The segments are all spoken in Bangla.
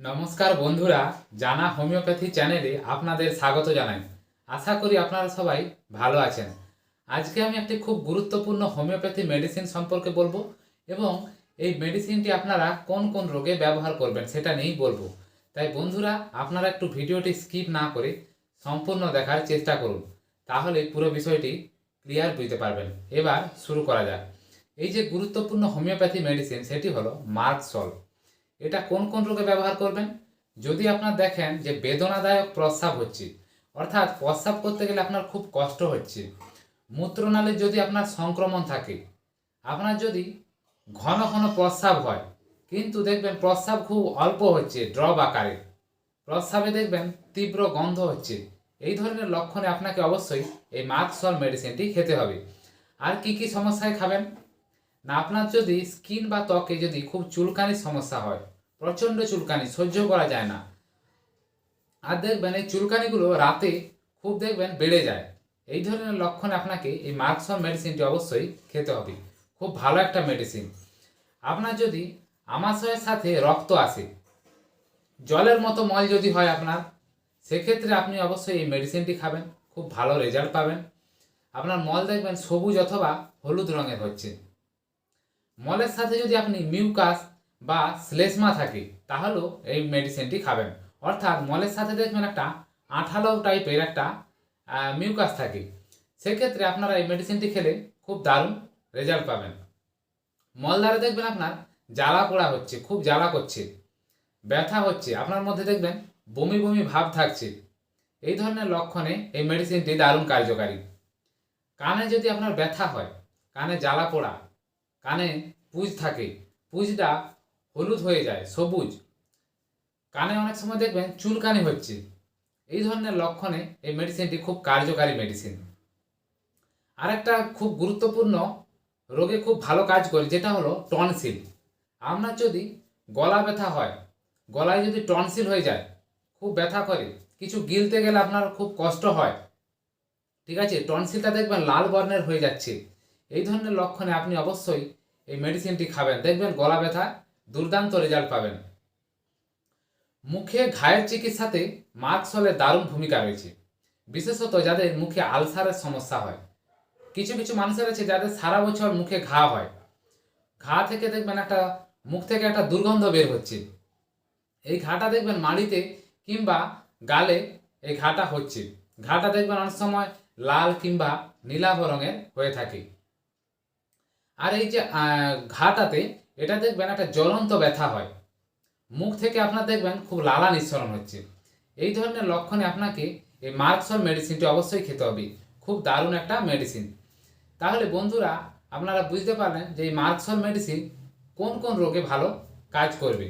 নমস্কার বন্ধুরা, জানা হোমিওপ্যাথি চ্যানেলে আপনাদের স্বাগত জানাই। আশা করি আপনারা সবাই ভালো আছেন। আজকে আমি একটি খুব গুরুত্বপূর্ণ হোমিওপ্যাথি মেডিসিন সম্পর্কে বলব এবং এই মেডিসিনটি আপনারা কোন কোন রোগে ব্যবহার করবেন সেটা নিয়েই বলব। তাই বন্ধুরা, আপনারা একটু ভিডিওটি স্কিপ না করে সম্পূর্ণ দেখার চেষ্টা করুন, তাহলে পুরো বিষয়টি ক্লিয়ার বুঝতে পারবেন। এবার শুরু করা যাক। এই যে গুরুত্বপূর্ণ হোমিওপ্যাথি মেডিসিন, সেটি হলো মার্ক সল্ভ এটা কোন কোন রোগে ব্যবহার করবেন? যদি আপনার দেখেন যে বেদনাদায়ক প্রস্রাব হচ্ছে, অর্থাৎ প্রস্রাব করতে গেলে আপনার খুব কষ্ট হচ্ছে, মূত্রনালীর যদি আপনার সংক্রমণ থাকে, আপনার যদি ঘন ঘন প্রস্রাব হয়, কিন্তু দেখবেন প্রস্রাব খুব অল্প হচ্ছে, ড্রপ আকারে, প্রস্রাবে দেখবেন তীব্র গন্ধ হচ্ছে, এই ধরনের লক্ষণে আপনাকে অবশ্যই এই মার্কসল মেডিসিনটি খেতে হবে। আর কি কি সমস্যায় খাবেন? না, আপনার যদি স্কিন বা ত্বকে যদি খুব চুলকানির সমস্যা হয়, প্রচণ্ড চুলকানি, সহ্য করা যায় না, আর দেখবেন এই চুলকানিগুলো রাতে খুব দেখবেন বেড়ে যায়। এই ধরনের লক্ষণে আপনাকে এই মার্কসন মেডিসিনটি অবশ্যই খেতে হবে। খুব ভালো একটা মেডিসিন। আপনার যদি আমাশয়ের সাথে রক্ত আসে, জলের মতো মল যদি হয় আপনার, সেক্ষেত্রে আপনি অবশ্যই এই মেডিসিনটি খাবেন, খুব ভালো রেজাল্ট পাবেন। আপনার মল দেখবেন সবুজ অথবা হলুদ রঙের হচ্ছে। মলের সাথে যদি আপনি মিউকাস বা শ্লেষ্মা থাকে, তাহলেও এই মেডিসিনটি খাবেন। অর্থাৎ মলের সাথে দেখবেন একটা আঠালো টাইপের একটা মিউকাস থাকে। সেক্ষেত্রে আপনারা এই মেডিসিনটি খেলে খুব দারুণ রেজাল্ট পাবেন। মল দ্বারা দেখবেন আপনার জ্বালা পোড়া হচ্ছে, খুব জ্বালা করছে, ব্যথা হচ্ছে, আপনার মধ্যে দেখবেন বমি বমি ভাব থাকছে। এই ধরনের লক্ষণে এই মেডিসিনটি দারুণ কার্যকারী। কানে যদি আপনার ব্যথা হয়, কানে জ্বালা পোড়া কানে পুঁজ থাকে। পুঁজটা হলুদ হয়ে যায়, সবুজ। কানে অনেক সময় দেখবেন চুলকানি হচ্ছে। এই ধরনের লক্ষণে এই মেডিসিনটি খুব কার্যকারী মেডিসিন আরেকটা খুব গুরুত্বপূর্ণ, রোগে খুব ভালো কাজ করে, যেটা হলো টনসিল আপনার যদি গলা ব্যথা হয়, গলায় যদি টনসিল হয়ে যায়, খুব ব্যথা করে, কিছু গিলতে গেলে আপনার খুব কষ্ট হয়, ঠিক আছে? টনসিলটা দেখবেন লাল বর্ণের হয়ে যাচ্ছে। এই ধরনের লক্ষণে আপনি অবশ্যই এই মেডিসিনটি খাবেন। দেখবেন গলা ব্যথা, দুর্দান্ত রেজাল্ট পাবেন। মুখে ঘায়ের চিকিৎসাতে মার্কসলের দারুণ ভূমিকা রয়েছে। বিশেষত যাদের মুখে আলসারের সমস্যা হয়। কিছু কিছু মানুষের আছে যাদের সারা বছর মুখে ঘা হয়। ঘা থেকে দেখবেন একটা, মুখ থেকে একটা দুর্গন্ধ বের হচ্ছে। এই ঘাটা দেখবেন মাড়িতে কিংবা গালে এই ঘাটা হচ্ছে। ঘাটা দেখবেন অনেক সময় লাল কিংবা নীলাভ রঙের হয়ে থাকে। আর এই যে ঘাটাতে এটা দেখবেন একটা জ্বলন্ত ব্যথা হয়। মুখ থেকে আপনার দেখবেন খুব লালা নিঃসরণ হচ্ছে। এই ধরনের লক্ষণে আপনাকে এই মার্কসল মেডিসিনটি অবশ্যই খেতে হবে। খুব দারুণ একটা মেডিসিন তাহলে বন্ধুরা, আপনারা বুঝতে পারলেন যে এই মার্কসল মেডিসিন কোন কোন রোগে ভালো কাজ করবে।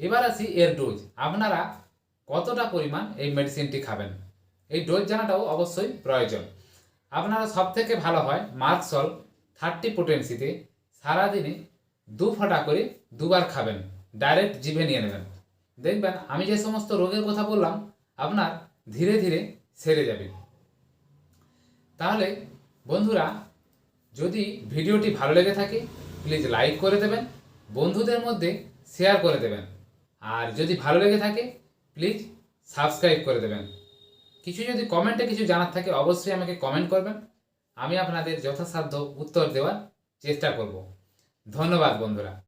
এবার আসি এর ডোজ আপনারা কতটা পরিমাণ এই মেডিসিনটি খাবেন? এই ডোজ জানাটাও অবশ্যই প্রয়োজন। আপনারা সব থেকে ভালো হয় মার্কসল থার্টি পোটেন্সিতে সারাদিনে দু ফোঁটা করে দুবার খাবেন। ডাইরেক্ট জিভে নিয়ে নেবেন। দেখবেন আমি যে সমস্ত রোগের কথা বললাম, আপনার ধীরে ধীরে সেরে যাবে। তাহলে বন্ধুরা, যদি ভিডিওটি ভালো লেগে থাকে প্লিজ লাইক করে দেবেন, বন্ধুদের মধ্যে শেয়ার করে দেবেন। আর যদি ভালো লেগে থাকে প্লিজ সাবস্ক্রাইব করে দেবেন। কিছু যদি কমেন্টে কিছু জানার থাকে, অবশ্যই আমাকে কমেন্ট করবেন। আমি আপনাদের যথাসাধ্য উত্তর দেওয়ার চেষ্টা করব। ধন্যবাদ বন্ধুরা।